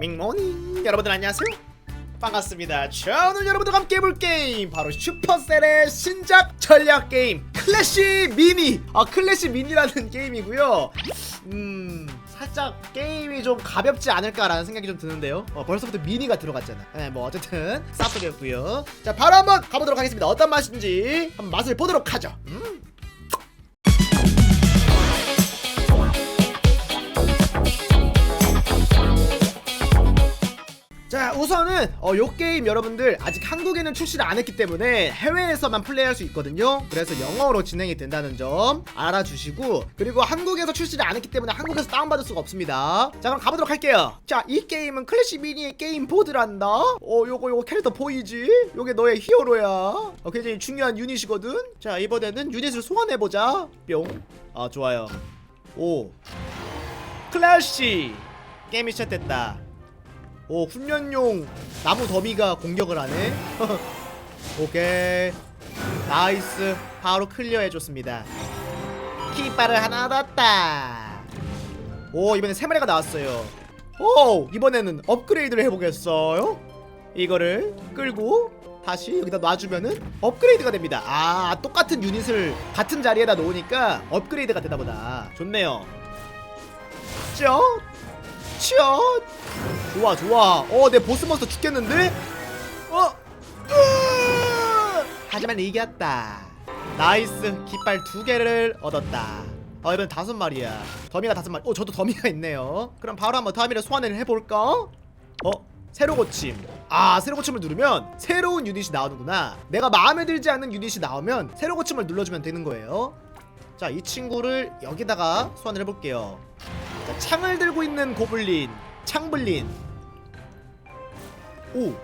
밍모닝 여러분들 안녕하세요. 반갑습니다. 자 오늘 여러분들과 함께 해볼 게임. 바로 슈퍼셀의 신작 전략 게임. 클래시 미니. 아 클래시 미니라는 게임이고요. 음 살짝 게임이 좀 가볍지 않을까라는 생각이 좀 드는데요. 어, 벌써부터 미니가 들어갔잖아. 네, 뭐 어쨌든 쌉소리였고요. 자 바로 한번 가보도록 하겠습니다. 어떤 맛인지 한번 맛을 보도록 하죠. 음. 우선은 어, 요 게임 여러분들 아직 한국에는 출시를 안 했기 때문에 해외에서만 플레이할 수 있거든요. 그래서 영어로 진행이 된다는 점 알아주시고 그리고 한국에서 출시를 안 했기 때문에 한국에서 다운받을 수가 없습니다. 자 그럼 가보도록 할게요. 자 이 게임은 클래시 미니의 게임 보드란다? 어 요거 요거 캐릭터 보이지? 요게 너의 히어로야. 어, 굉장히 중요한 유닛이거든? 자 이번에는 유닛을 소환해보자. 뿅 아 좋아요. 오. 클래시! 게임이 시작됐다 오 훈련용 나무 더미가 공격을 하네. 오케이. 나이스. 바로 클리어 해줬습니다. 키바를 하나 얻었다. 오 이번엔 세 마리가 나왔어요. 오 이번에는 업그레이드를 해보겠어요? 이거를 끌고 다시 여기다 놔주면은 업그레이드가 됩니다. 아 똑같은 유닛을 같은 자리에다 놓으니까 업그레이드가 되나보다. 좋네요. 쩌 쩌 좋아 좋아. 어내 보스몬스터 죽겠는데? 어? 하지만 이겼다. 나이스. 깃발 두 개를 얻었다. 어 이번 다섯 마리야. 더미가 다섯 마리. 어 저도 더미가 있네요. 그럼 바로 한번 더미를 소환을 해볼까? 어? 새로 고침. 아 새로 고침을 누르면 새로운 유닛이 나오는구나. 내가 마음에 들지 않는 유닛이 나오면 새로 고침을 눌러주면 되는 거예요. 자 이 친구를 여기다가 소환을 해볼게요. 자 창을 들고 있는 고블린 창블린 오.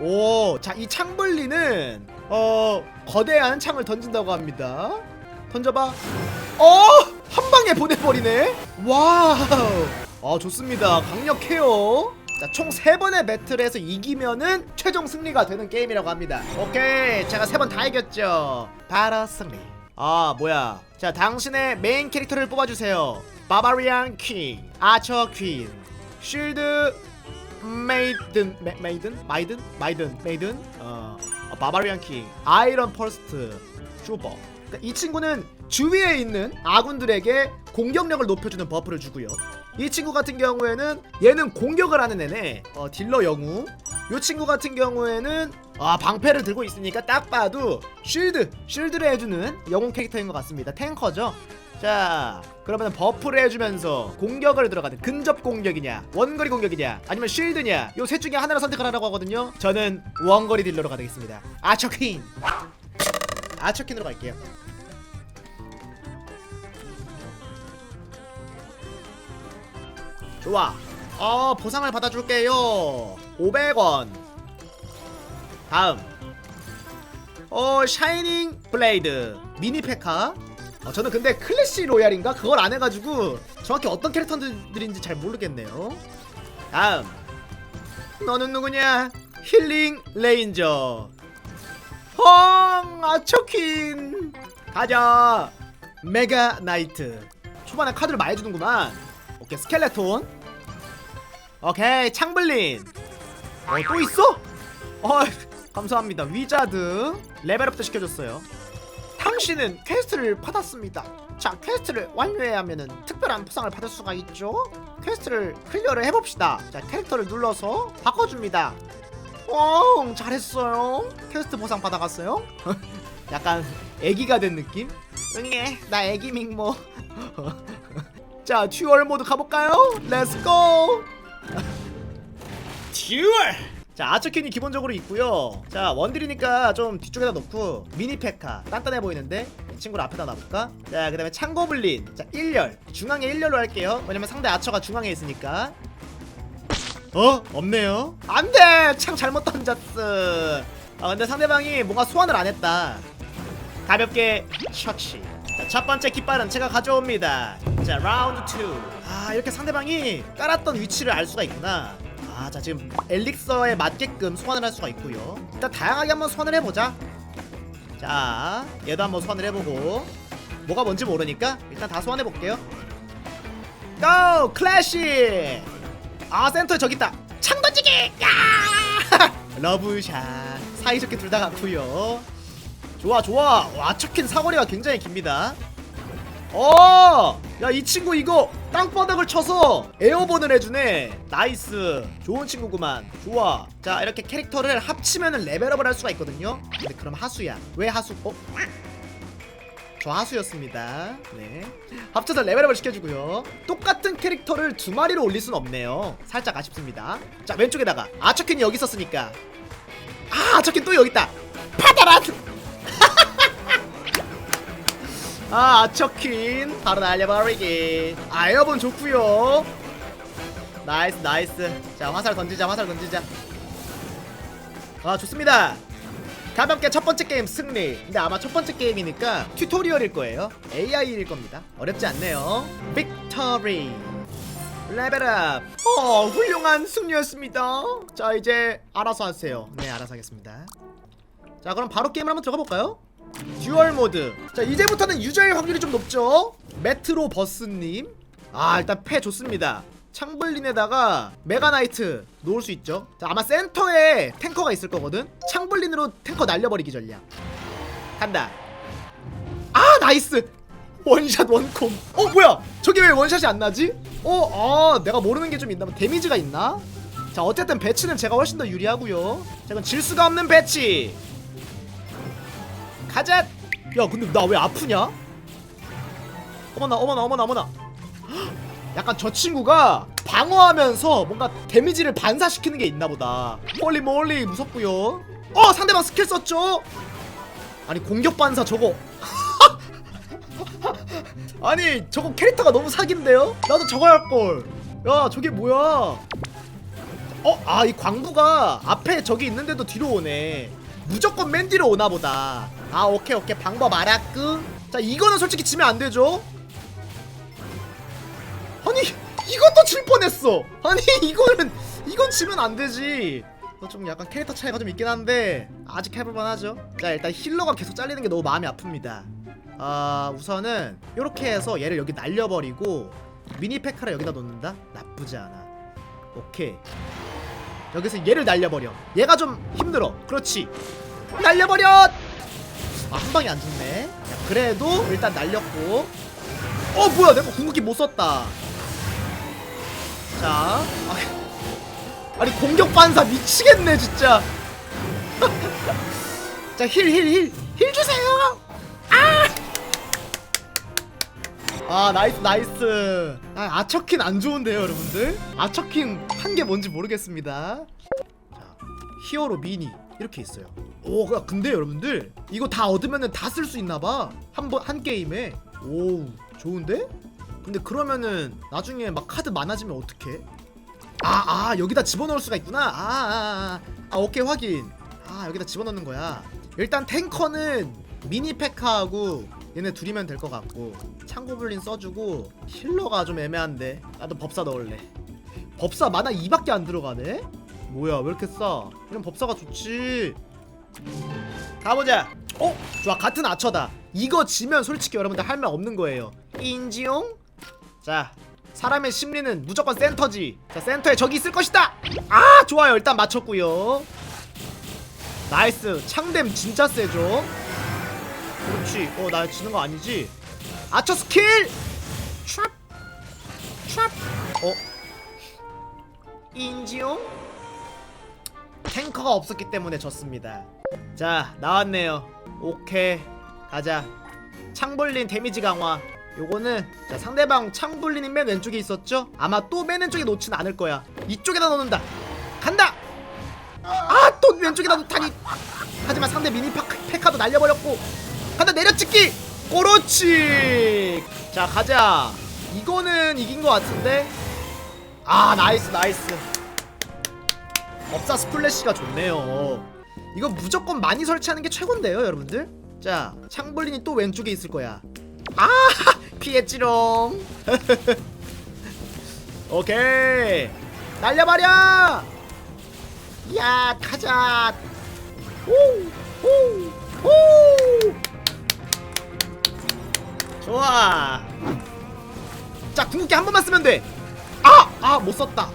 오, 자, 이 창블리는 어, 거대한 창을 던진다고 합니다. 던져봐. 어! 한 방에 보내버리네? 와우. 아, 좋습니다. 강력해요. 자, 총 3번의 배틀에서 이기면은 최종 승리가 되는 게임이라고 합니다. 오케이. 제가 3번 다 이겼죠. 바로 승리. 아, 뭐야. 자, 당신의 메인 캐릭터를 뽑아주세요. 바바리안 퀸, 아처 퀸, 쉴드 메이든 메, 메이든? 마이든? 마이든 메이든? 어, 어, 바바리안 킹 아이런 퍼스트 슈퍼. 그러니까 이 친구는 주위에 있는 아군들에게 공격력을 높여주는 버프를 주고요. 이 친구 같은 경우에는 얘는 공격을 하는 애네. 어, 딜러 영웅. 이 친구 같은 경우에는 아 방패를 들고 있으니까 딱 봐도 쉴드 쉴드를 해주는 영웅 캐릭터인 것 같습니다. 탱커죠 자 그러면 버프를 해주면서 공격을 들어가는 근접 공격이냐 원거리 공격이냐 아니면 쉴드냐 요 셋 중에 하나를 선택을 하라고 하거든요. 저는 원거리 딜러로 가겠습니다. 아처퀸 아처퀸으로 갈게요. 좋아. 어 보상을 받아줄게요. 500원. 다음. 어 샤이닝 블레이드. 미니 페카 어, 저는 근데 클래시 로얄인가? 그걸 안 해가지고 정확히 어떤 캐릭터들인지 잘 모르겠네요. 다음. 너는 누구냐? 힐링 레인저. 헝 아초킨. 가자. 메가 나이트. 초반에 카드를 많이 주는구만. 오케이 스켈레톤. 오케이 창블린. 어 또 있어? 어 감사합니다. 위자드. 레벨업도 시켜줬어요 당신은 퀘스트를 받았습니다. 자, 퀘스트를 완료해야 하면은 특별한 보상을 받을 수가 있죠. 퀘스트를 클리어를 해봅시다. 자, 캐릭터를 눌러서 바꿔줍니다. 어, 잘했어요. 퀘스트 보상 받아갔어요. 약간 애기가 된 느낌? 응애, 나 애기 밍모. 자, 듀얼 모드 가볼까요? 렛츠 고! 듀얼! 자 아처킨이 기본적으로 있고요. 자 원딜이니까 좀 뒤쪽에다 놓고 미니페카 단단해 보이는데? 이 친구를 앞에다 놔볼까? 자그 다음에 창고블린. 자 1열 중앙에 1열로 할게요. 왜냐면 상대 아처가 중앙에 있으니까. 어? 없네요? 안돼! 창 잘못 던졌어. 아 근데 상대방이 뭔가 소환을 안 했다. 가볍게 처치 자, 첫 번째 깃발은 제가 가져옵니다. 자 라운드 2아 이렇게 상대방이 깔았던 위치를 알 수가 있구나 아, 자 지금 엘릭서에 맞게끔 소환을 할 수가 있고요. 일단 다양하게 한번 소환을 해보자. 자, 얘도 한번 소환을 해보고 뭐가 뭔지 모르니까 일단 다 소환해 볼게요. 고! 클래시! 아 센터에 저기 있다 창 던지기 야 러브샷 사이좋게 둘 다 갔고요 좋아 좋아 와 척킨 사거리가 굉장히 깁니다 어! 야 이 친구 이거 땅바닥을 쳐서 에어본을 해주네. 나이스. 좋은 친구구만. 좋아. 자 이렇게 캐릭터를 합치면은 레벨업을 할 수가 있거든요. 근데 그럼 하수야. 왜 하수? 어? 저 하수였습니다. 네. 합쳐서 레벨업을 시켜주고요. 똑같은 캐릭터를 두 마리로 올릴 순 없네요. 살짝 아쉽습니다. 자 왼쪽에다가 아처킨이 여기 있었으니까. 아 아처킨 또 여기 있다. 파다란 아 아처킨. 바로 날려버리기. 아 에어본 좋구요. 나이스 나이스. 자 화살 던지자 화살 던지자. 아 좋습니다. 가볍게 첫 번째 게임 승리. 근데 아마 첫 번째 게임이니까 튜토리얼일 거예요. AI일 겁니다. 어렵지 않네요. 빅터리 레벨업 어 훌륭한 승리였습니다. 자 이제 알아서 하세요. 네 알아서 하겠습니다. 자 그럼 바로 게임을 한번 들어가 볼까요? 듀얼 모드. 자 이제부터는 유저의 확률이 좀 높죠? 메트로 버스님. 아 일단 패 좋습니다. 창블린에다가 메가나이트 놓을 수 있죠? 자 아마 센터에 탱커가 있을 거거든? 창블린으로 탱커 날려버리기 전략. 간다. 아 나이스! 원샷 원콤. 어 뭐야? 저게 왜 원샷이 안 나지? 어 아 내가 모르는 게 좀 있나? 봐 데미지가 있나? 자 어쨌든 배치는 제가 훨씬 더 유리하고요. 자 이건 질 수가 없는 배치 가자 야 근데 나 왜 아프냐? 어머나 어머나 어머나 어머나 헉, 약간 저 친구가 방어하면서 뭔가 데미지를 반사시키는 게 있나 보다 홀리 몰리 무섭고요 어 상대방 스킬 썼죠? 아니 공격 반사 저거 아니 저거 캐릭터가 너무 사기인데요? 나도 저거 할걸 야 저게 뭐야 어? 아 이 광부가 앞에 저기 있는데도 뒤로 오네 무조건 맨 뒤로 오나 보다 아 오케이 오케이. 방법 알았끄 자 이거는 솔직히 지면 안 되죠? 아니 이것도 질 뻔했어. 아니 이거는 이건 지면 안 되지. 어, 좀 약간 캐릭터 차이가 좀 있긴 한데 아직 해볼만 하죠? 자 일단 힐러가 계속 잘리는 게 너무 마음이 아픕니다. 아 우선은 이렇게 해서 얘를 여기 날려버리고 미니 페카를 여기다 놓는다? 나쁘지 않아. 오케이. 여기서 얘를 날려버려. 얘가 좀 힘들어. 그렇지. 날려버려 아 한 방에 안 죽네. 자, 그래도 일단 날렸고. 어 뭐야 내가 궁극기 못 썼다. 자 아, 아니 공격 반사 미치겠네 진짜. 자 힐 힐 힐. 힐 주세요. 아 나이스 나이스. 아 아처킨 안 좋은데요 여러분들? 아처킨 한 게 뭔지 모르겠습니다. 자 히어로 미니 이렇게 있어요 오 야, 근데 여러분들 이거 다 얻으면은 다쓸 수 있나봐 한 번 한 게임에 오 좋은데 근데 그러면은 나중에 막 카드 많아지면 어떡해 아, 아, 여기다 집어넣을 수가 있구나. 아, 아, 아, 아, 오케이, 확인. 아, 여기다 집어넣는 거야. 일단 탱커는 미니 페카하고 얘네 둘이면 될 것 같고 창고블린 써주고 힐러가 좀 애매한데 나도 법사 넣을래. 법사 만화 2밖에 안 들어가네? 뭐야, 왜 이렇게 싸? 이런 법사가 좋지. 가보자. 어? 좋아, 같은 아처다. 이거 지면 솔직히 여러분들 할 말 없는 거예요. 인지용? 자, 사람의 심리는 무조건 센터지. 자, 센터에 적이 있을 것이다. 아, 좋아요. 일단 맞췄고요. 나이스. 창댐 진짜 세죠. 그렇지. 어, 나 지는 거 아니지? 아처 스킬. 트랩. 트랩. 어. 인지용? 탱커가 없었기 때문에 졌습니다. 자, 나왔네요. 오케이. 가자. 창벌린 데미지 강화. 요거는 자 상대방 창불리는 맨 왼쪽에 있었죠? 아마 또 맨 왼쪽에 놓진 않을 거야 이쪽에다 넣는다 간다 아 또 왼쪽에다 놓다니 하지만 상대 미니 파, 페카도 날려버렸고 간다 내려찍기 그렇지 자 가자 이거는 이긴 것 같은데 아 나이스 나이스 업사 스플래시가 좋네요. 이거 무조건 많이 설치하는 게 최고인데요 여러분들? 자 창블린이 또 왼쪽에 있을 거야. 아 피했지롱 오케이. 날려버려! 야 가자. 오오오 좋아. 자 궁극기 한 번만 쓰면 돼아아 못 썼다.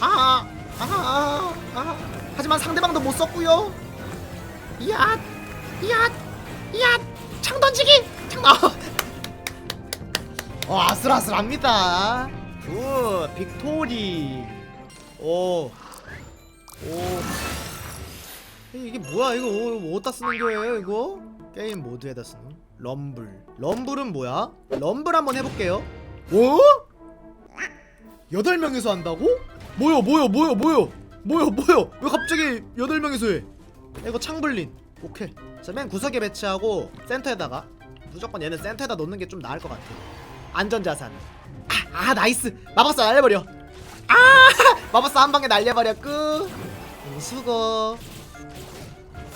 아, 아, 아, 아. 하지만 상대방도 못 썼고요. 이앗, 이앗. 창 던지기. 창 나. 어, 아슬아슬합니다. 굿, 빅토리. 오, 오. 이게 뭐야? 이거 어- 어디다 쓰는 거예요? 이거 게임 모드에다 쓰는 럼블. 럼블은 뭐야? 럼블 한번 해볼게요. 어? 여덟 명이서 한다고? 뭐요, 뭐요, 뭐요, 뭐요, 뭐요, 뭐요? 왜 갑자기 여덟 명이서 해? 이거 창블린. 오케이. 자, 맨 구석에 배치하고 센터에다가 무조건 얘는 센터에다 놓는 게 좀 나을 것 같아. 안전자산. 아, 아 나이스. 마법사 날려버려. 아, 마법사 한 방에 날려버려. 끝. 음, 수고.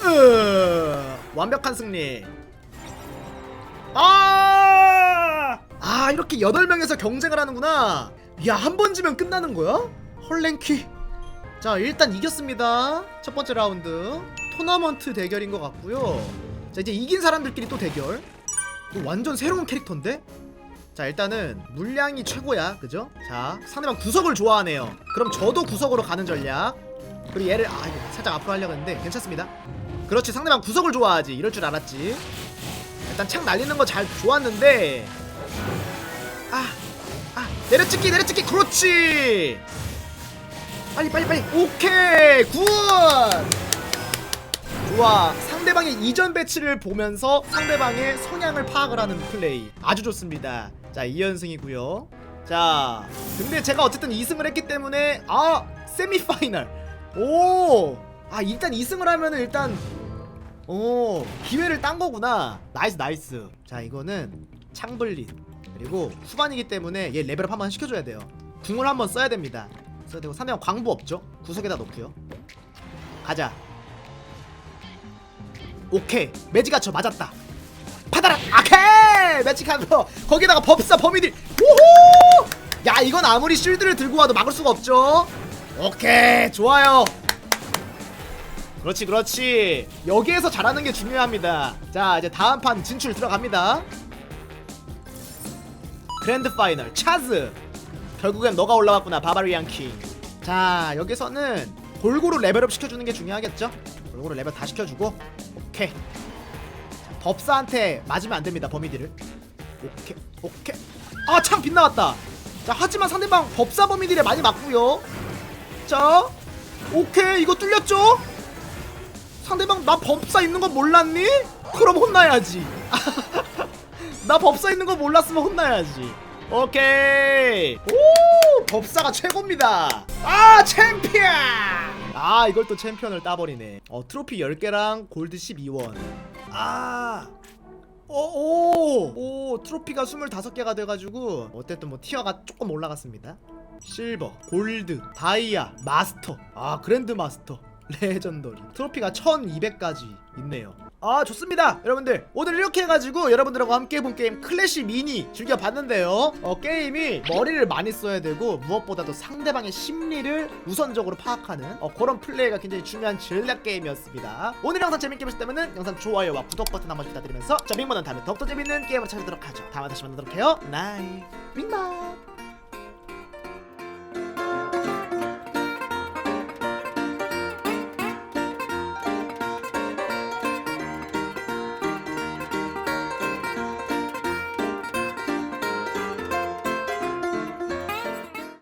으, 완벽한 승리. 아! 아, 이렇게 8명에서 경쟁을 하는구나. 야, 한 번 지면 끝나는 거야? 헐랭퀴. 자, 일단 이겼습니다. 첫 번째 라운드. 토너먼트 대결인 것 같고요. 자, 이제 이긴 사람들끼리 또 대결. 이거 완전 새로운 캐릭터인데? 자, 일단은 물량이 최고야. 그죠? 자, 상대방 구석을 좋아하네요. 그럼 저도 구석으로 가는 전략. 그리고 얘를 아, 이거 살짝 앞으로 하려고 했는데 괜찮습니다. 그렇지 상대방 구석을 좋아하지 이럴 줄 알았지 일단 창 날리는 거 잘 좋았는데 아, 아 내려찍기 내려찍기 그렇지 빨리 빨리 빨리. 오케이 굿! 좋아 상대방의 이전 배치를 보면서 상대방의 성향을 파악을 하는 플레이. 아주 좋습니다. 자 2연승이고요. 자 근데 제가 어쨌든 2승을 했기 때문에 아 세미파이널. 오아 일단 2승을 하면은 일단 오 기회를 딴 거구나. 나이스 나이스. 자 이거는 창블린. 그리고 후반이기 때문에 얘 레벨업 한번 시켜줘야 돼요. 궁을 한번 써야 됩니다 써야 되고 상대방 광부 없죠? 구석에다 놓고요. 가자. 오케이. 매직 갖춰 맞았다. 파다라! 아케! 매직 한거. 거기다가 법사 범위들. 우후! 야 이건 아무리 쉴드를 들고 와도 막을 수가 없죠? 오케이. 좋아요. 그렇지 그렇지. 여기에서 잘하는 게 중요합니다. 자 이제 다음 판 진출 들어갑니다. 그랜드 파이널. 차즈 결국엔 너가 올라왔구나 바바리안 킹자 여기서는 골고루 레벨업 시켜주는 게 중요하겠죠? 골고루 레벨 다 시켜주고 오케이. 자, 법사한테 맞으면 안 됩니다 범위들을. 오케이 오케이. 아참 빗나갔다. 자 하지만 상대방 법사 범위들에 많이 맞고요. 자 오케이 이거 뚫렸죠? 상대방 나 법사 있는 거 몰랐니? 그럼 혼나야지. 나 법사 있는 거 몰랐으면 혼나야지. 오케이. 오 법사가 최고입니다. 아 챔피언. 아 이걸 또 챔피언을 따버리네. 어 트로피 10개랑 골드 12원. 아. 오오 오, 트로피가 25개가 돼가지고 어쨌든 뭐 티어가 조금 올라갔습니다 실버 골드 다이아 마스터 아 그랜드 마스터 레전더리 트로피가 1200까지 있네요 아 좋습니다. 여러분들 오늘 이렇게 해가지고 여러분들하고 함께 해본 게임 클래시 미니 즐겨봤는데요. 어 게임이 머리를 많이 써야 되고 무엇보다도 상대방의 심리를 우선적으로 파악하는 어, 그런 플레이가 굉장히 중요한 전략 게임이었습니다. 오늘 영상 재밌게 보셨다면 영상 좋아요와 구독 버튼 한번 부탁드리면서 저 빅모는 다음에 더욱더 재밌는 게임을 찾아도록 하죠. 다음에 다시 만나도록 해요. 나이 빅마